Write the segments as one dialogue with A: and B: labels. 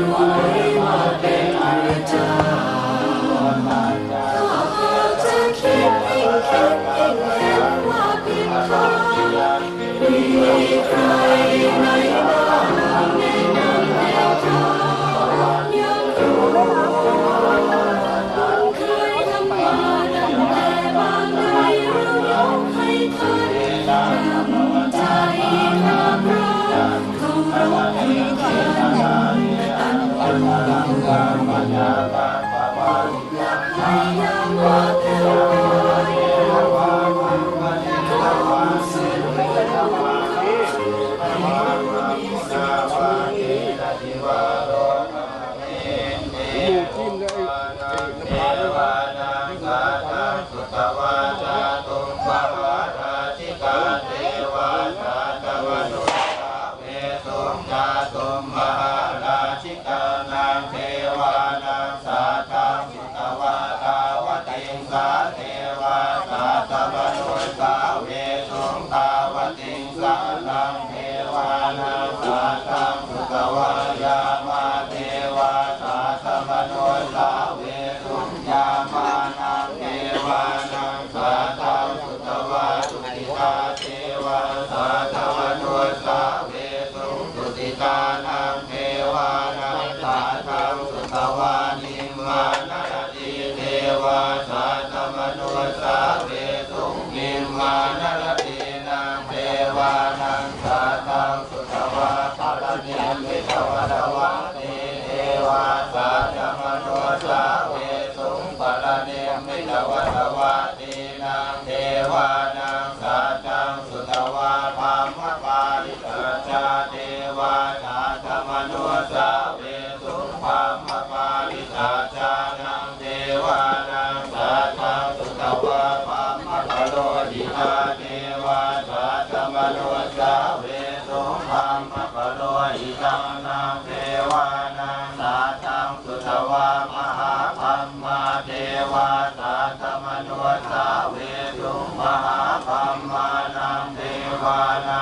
A: บเพยาย น มหาธรรมานังเทวานา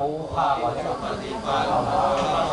A: นี่ยั
B: กปูผ้าก่อนน้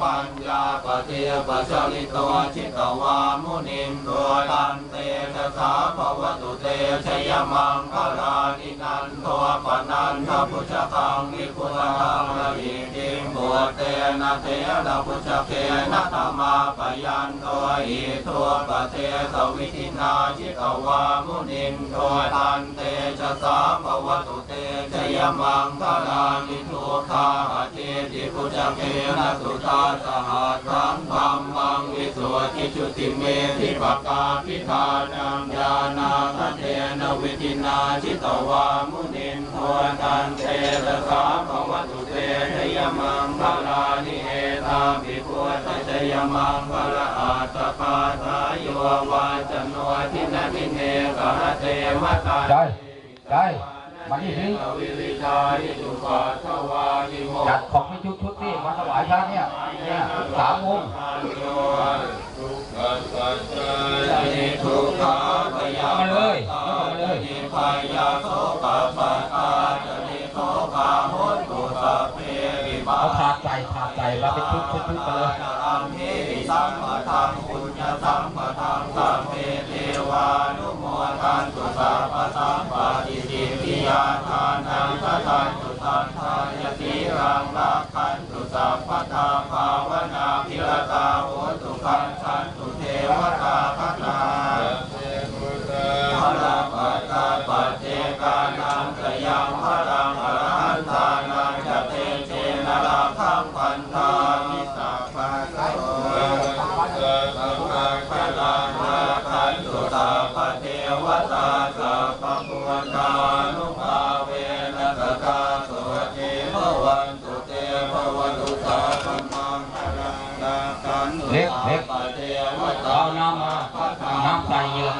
A: ปัญญาปเทปชลิโตชิตวามุนิมโดยตันเตนะสาภวตุเตชยมังคลานินันโทปนันทพุชกังวิคุลกังละอิติมบวเตนะเทระพุชเคนะธรรมาปยันโตอิทัวปเทสวิธินาชิตวามุนิมโดยตันเตชะสาภวตุ ยมังคลานิทุคาเทติพุชเคนะสุตาสหัสังธรรมังวิสุทธิชุติเมธิปกาพิธานังญาณาคเทนวิธินาชิตวามุนินโทตันเตสะสาภวตุเตชยมังคลานิเอตาภิพุทธชยมังคลาอาตปาทายโยวาจโนทินาทิเนกหเทวตา
B: ได้ได้ มาที่นี่
A: วิริชายิจุปาทวายิโม
B: จัดของไม่ชุดชุดนี่มาถวายพระเนี่ยเนี่ยสามองค์
A: ทุกขาพยา
B: มาเลยยกมาเลย
A: พยาโสกปัตตาจะนิโสกาหุตุสัพเพวิบา
B: เอาถาดใส่ถาดใส่มาเป็นชุดชุดชุดไปเลย
A: อัมหิสัมปทังปุญญสัมปทังสัพเพเทวา ตาสัพพพุทธานุภาเวนะสตาสวัสดีภวันตุเตภวันตุสาพมัมมังนาคันตุตาปเทวตา
B: เอาน้ำมาน้ำใส่เหยือกมา